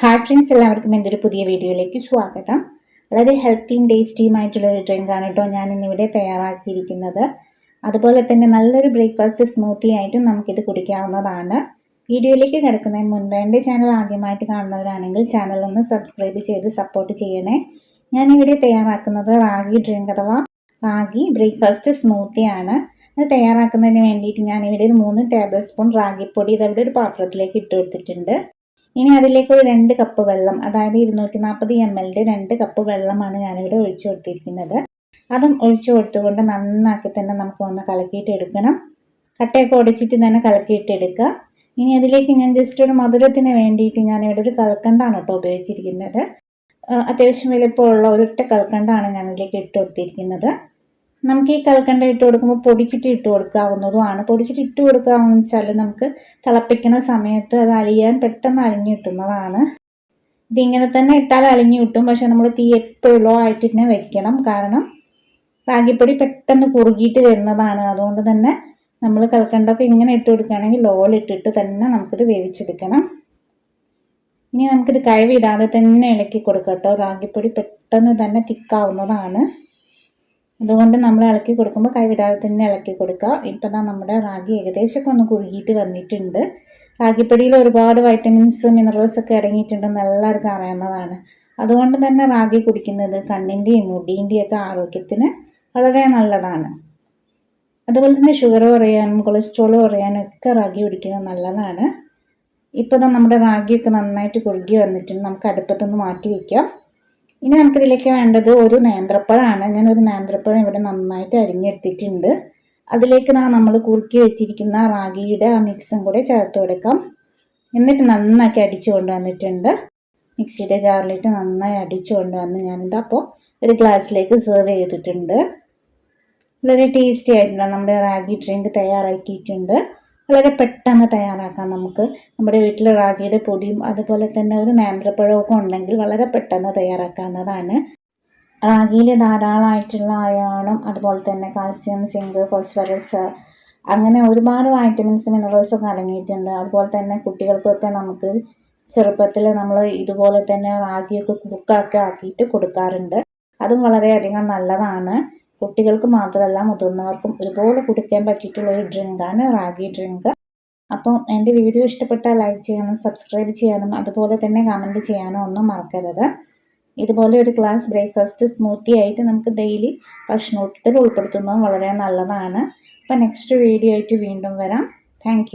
Hi friends എല്ലാവർക്കും എന്റെ ഒരു പുതിയ വീഡിയോയിലേക്ക് സ്വാഗതം. വളരെ ഹെൽത്തിയും ടേസ്റ്റിയും ആയിട്ടുള്ള ഒരു ഡ്രിങ്കാണ് കേട്ടോ ഞാൻ ഇന്നിവിടെ തയ്യാറാക്കിയിരിക്കുന്നത്. അതുപോലെ തന്നെ നല്ലൊരു ബ്രേക്ക്ഫാസ്റ്റ് സ്മൂത്തി ആയിട്ടും നമുക്കിത് കുടിക്കാവുന്നതാണ്. വീഡിയോയിലേക്ക് കിടക്കുന്നതിന് മുൻപ് എന്റെ ചാനൽ ആദ്യമായിട്ട് കാണുന്നവരാണെങ്കിൽ ചാനൽ ഒന്ന് സബ്സ്ക്രൈബ് ചെയ്ത് സപ്പോർട്ട് ചെയ്യണേ. ഞാനിവിടെ തയ്യാറാക്കുന്നത് റാഗി ഡ്രിങ്ക് അഥവാ റാഗി ബ്രേക്ക്ഫാസ്റ്റ് സ്മൂത്തിയാണ് അത് തയ്യാറാക്കുന്നതിന് വേണ്ടിയിട്ട് ഞാനിവിടെ ഒരു മൂന്ന് ടേബിൾ സ്പൂൺ റാഗിപ്പൊടി ഇതവിടെ ഒരു പാത്രത്തിലേക്ക് ഇട്ട് കൊടുത്തിട്ടുണ്ട്. ഇനി അതിലേക്ക് ഒരു രണ്ട് കപ്പ് വെള്ളം അതായത് ഇരുന്നൂറ്റി നാൽപ്പത് എം എല്ലിന്റെ രണ്ട് കപ്പ് വെള്ളമാണ് ഞാനിവിടെ ഒഴിച്ചു കൊടുത്തിരിക്കുന്നത്. അതും ഒഴിച്ചു കൊടുത്തുകൊണ്ട് നന്നാക്കി തന്നെ നമുക്ക് ഒന്ന് കലക്കിയിട്ട് എടുക്കണം. കട്ടയൊക്കെ ഒടിച്ചിട്ട് തന്നെ കലക്കിയിട്ട് എടുക്കുക ഇനി അതിലേക്ക് ഞാൻ ജസ്റ്റ് ഒരു മധുരത്തിന് വേണ്ടിയിട്ട് ഞാനിവിടെ ഒരു കൽക്കണ്ടാണ് കേട്ടോ ഉപയോഗിച്ചിരിക്കുന്നത്. അത്യാവശ്യം വലിപ്പമുള്ള ഒരൊറ്റ കൽക്കണ്ടാണ് ഞാനിതിലേക്ക് ഇട്ട് കൊടുത്തിരിക്കുന്നത്. നമുക്ക് ഈ കൽക്കണ്ട ഇട്ട് കൊടുക്കുമ്പോൾ പൊടിച്ചിട്ട് ഇട്ട് കൊടുക്കാവുന്നതുമാണ്. പൊടിച്ചിട്ട് ഇട്ട് കൊടുക്കാമെന്ന് വെച്ചാൽ നമുക്ക് തിളപ്പിക്കുന്ന സമയത്ത് അത് അലിയാൻ പെട്ടെന്ന് അലിഞ്ഞു കിട്ടുന്നതാണ്. ഇതിങ്ങനെ തന്നെ ഇട്ടാൽ അലിഞ്ഞു കിട്ടും. പക്ഷെ നമ്മൾ തീ എപ്പോഴും ആയിട്ട് തന്നെ വെക്കണം. കാരണം റാഗിപ്പൊടി പെട്ടെന്ന് കുറുകിയിട്ട് വരുന്നതാണ്. അതുകൊണ്ട് തന്നെ നമ്മൾ കൽക്കണ്ടൊക്കെ ഇങ്ങനെ ഇട്ട് കൊടുക്കുകയാണെങ്കിൽ ലോലിട്ടിട്ട് തന്നെ നമുക്കിത് വേവിച്ചെടുക്കണം. ഇനി നമുക്കിത് കൈവിടാതെ തന്നെ ഇളക്കി കൊടുക്കട്ടോ റാഗിപ്പൊടി പെട്ടെന്ന് തന്നെ തിക്കാവുന്നതാണ്. അതുകൊണ്ട് നമ്മൾ ഇളക്കി കൊടുക്കുമ്പോൾ കൈവിടാതെ തന്നെ ഇളക്കി കൊടുക്കുക. ഇപ്പം തന്നെ നമ്മുടെ റാഗി ഏകദേശമൊക്കെ ഒന്ന് കുറുകിയിട്ട് വന്നിട്ടുണ്ട്. റാഗിപ്പൊടിയിൽ ഒരുപാട് വൈറ്റമിൻസ് മിനറൽസ് ഒക്കെ അടങ്ങിയിട്ടുണ്ടെന്ന് എല്ലാവർക്കും അറിയാവുന്നതാണ്. അതുകൊണ്ട് തന്നെ റാഗി കുടിക്കുന്നത് കണ്ണിന്റെയും മുടീന്റെയും ഒക്കെ ആരോഗ്യത്തിന് വളരെ നല്ലതാണ്. അതുപോലെ തന്നെ ഷുഗർ കുറയാനും കൊളസ്ട്രോൾ കുറയാനും ഒക്കെ റാഗി കുടിക്കുന്നത് നല്ലതാണ്. ഇപ്പോൾ നമ്മുടെ റാഗിയൊക്കെ നന്നായിട്ട് കുറുകി വന്നിട്ടുണ്ട്. നമുക്ക് അടുപ്പത്തൊന്ന് മാറ്റി വയ്ക്കാം ഇനി നമുക്കിതിലേക്ക് വേണ്ടത് ഒരു നേന്ത്രപ്പഴമാണ് ഞാൻ ഒരു നേന്ത്രപ്പഴം ഇവിടെ നന്നായിട്ട് അരിഞ്ഞെടുത്തിട്ടുണ്ട്. അതിലേക്ക് നാ നമ്മൾ കുറുക്കി വെച്ചിരിക്കുന്ന റാഗിയുടെ ആ മിക്സും കൂടെ ചേർത്ത് കൊടുക്കാം. എന്നിട്ട് നന്നാക്കി അടിച്ചു കൊണ്ടുവന്നിട്ടുണ്ട്. മിക്സിയുടെ ജാറിലിട്ട് നന്നായി അടിച്ചു കൊണ്ടുവന്ന് ഞാനിത് അപ്പോൾ ഒരു ഗ്ലാസ്സിലേക്ക് സെർവ് ചെയ്തിട്ടുണ്ട്. വളരെ ടേസ്റ്റി ആയിട്ടുള്ള നമ്മുടെ റാഗി ഡ്രിങ്ക് തയ്യാറാക്കിയിട്ടുണ്ട്. വളരെ പെട്ടെന്ന് തയ്യാറാക്കാം നമുക്ക്. നമ്മുടെ വീട്ടിൽ റാഗിയുടെ പൊടിയും അതുപോലെ തന്നെ ഒരു നേന്ത്രപ്പഴമൊക്കെ ഉണ്ടെങ്കിൽ വളരെ പെട്ടെന്ന് തയ്യാറാക്കാവുന്നതാണ്. റാഗിയിൽ ധാരാളമായിട്ടുള്ള അയോണും അതുപോലെ തന്നെ കാൽസ്യം സിങ്ക് ഫോസ്ഫറസ് അങ്ങനെ ഒരുപാട് വൈറ്റമിൻസ് മിനറൽസൊക്കെ അടങ്ങിയിട്ടുണ്ട്. അതുപോലെ തന്നെ കുട്ടികൾക്കൊക്കെ നമുക്ക് ചെറുപ്പത്തിൽ നമ്മൾ ഇതുപോലെ തന്നെ റാഗിയൊക്കെ കുക്കാക്കി ആക്കിയിട്ട് കൊടുക്കാറുണ്ട്. അതും വളരെയധികം നല്ലതാണ്. കുട്ടികൾക്ക് മാത്രമല്ല മുതിർന്നവർക്കും ഒരുപോലെ കുടിക്കാൻ പറ്റിയിട്ടുള്ള ഒരു ഡ്രിങ്കാണ് റാഗി ഡ്രിങ്ക് അപ്പം എന്റെ വീഡിയോ ഇഷ്ടപ്പെട്ടാൽ ലൈക്ക് ചെയ്യാനും സബ്സ്ക്രൈബ് ചെയ്യാനും അതുപോലെ തന്നെ കമന്റ് ചെയ്യാനും ഒന്നും മറക്കരുത്. ഇതുപോലെ ഒരു ഗ്ലാസ് ബ്രേക്ക്ഫാസ്റ്റ് സ്മൂത്തി ആയിട്ട് നമുക്ക് ഡെയിലി ഭക്ഷണത്തിൽ ഉൾപ്പെടുത്തുന്നതും വളരെ നല്ലതാണ്. അപ്പം നെക്സ്റ്റ് വീഡിയോ ആയിട്ട് വീണ്ടും വരാം. താങ്ക്